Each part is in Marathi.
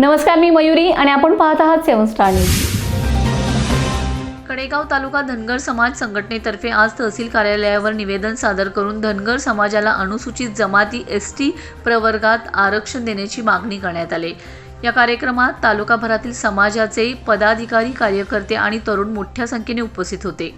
नमस्कार मी मयुरी आणि आपण पाहत आहात seven star news. Kadegaon taluka Dhangar समाज संघटनेतर्फे आज तहसील कार्यालयावर निवेदन सादर करून धनगर समाजाला अनुसूचित जमाती एस टी प्रवर्गात आरक्षण देण्याची मागणी करण्यात आली. या कार्यक्रमात तालुकाभरातील समाजाचे पदाधिकारी कार्यकर्ते आणि तरुण मोठ्या संख्येने उपस्थित होते.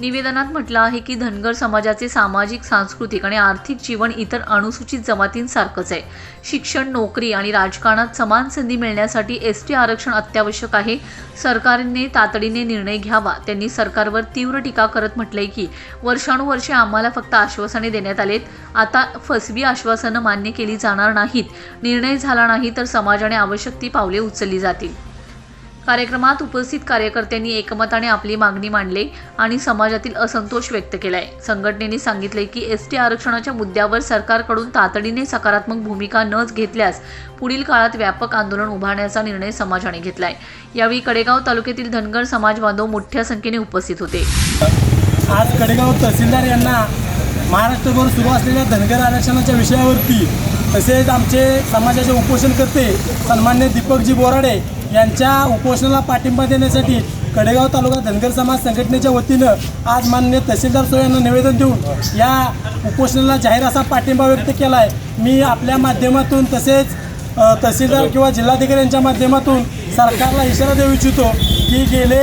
निवेदनात म्हटलं आहे की धनगर समाजाचे सामाजिक सांस्कृतिक आणि आर्थिक जीवन इतर अनुसूचित जमातींसारखंच आहे. शिक्षण नोकरी आणि राजकारणात समान संधी मिळण्यासाठी एस टी आरक्षण अत्यावश्यक आहे. सरकारने तातडीने निर्णय घ्यावा. त्यांनी सरकारवर तीव्र टीका करत म्हटलंय की वर्षानुवर्षे आम्हाला फक्त आश्वासने देण्यात आलेत. आता फसवी आश्वासनं मान्य केली जाणार नाहीत. निर्णय झाला नाही तर समाजाने आवश्यक ती पावले उचलली जातील. कार्यक्रमात उपस्थित कार्यकर्त्यांनी एकमताने आपली मागणी मांडली आणि समाजातील असंतोष व्यक्त केलाय. संघटनेने सांगितले की एस टी आरक्षणाच्या मुद्द्यावर सरकारकडून तातडीने सकारात्मक भूमिका न घेतल्यास पुढील काळात व्यापक आंदोलन उभारण्याचा निर्णय समाजाने घेतलाय. यावेळी कडेगाव तालुक्यातील धनगर समाज बांधव मोठ्या संख्येने उपस्थित होते. आज कडेगाव तहसीलदार यांना महाराष्ट्रभर सुरू असलेल्या धनगर आरक्षणाच्या विषयावरती तसेच आमचे समाजाचे उपोषण करते सन्मान्य दीपकजी बोराडे यांच्या उपोषणाला पाठिंबा देण्यासाठी कडेगाव तालुका धनगर समाज संघटनेच्या वतीनं आज माननीय तहसीलदार सो यांना निवेदन देऊन या उपोषणाला जाहीर असा पाठिंबा व्यक्त केला आहे मी आपल्या माध्यमातून तसेच तहसीलदार किंवा जिल्हाधिकारी यांच्या माध्यमातून सरकारला इशारा देऊ इच्छितो की गेले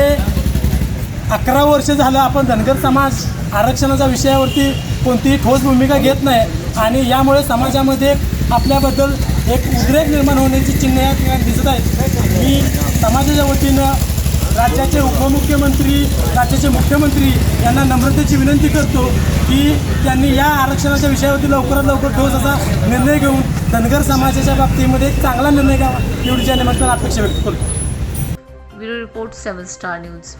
अकरा वर्ष झालं आपण धनगर समाज आरक्षणाच्या विषयावरती कोणतीही ठोस भूमिका घेत नाही आणि यामुळे समाजामध्ये आपल्याबद्दल एक उद्रेक निर्माण होण्याची चिन्ह या ठिकाणी दिसत आहेत. मी समाजाच्या वतीनं राज्याचे उपमुख्यमंत्री राज्याचे मुख्यमंत्री यांना नम्रतेची विनंती करतो की त्यांनी या आरक्षणाच्या विषयावरती लवकरात लवकर ठोस असा निर्णय घेऊन धनगर समाजाच्या बाबतीमध्ये एक चांगला निर्णय घ्यावा एवढीच्या निमित्तानं अपेक्षा व्यक्त करतो. Bureau report seven star news.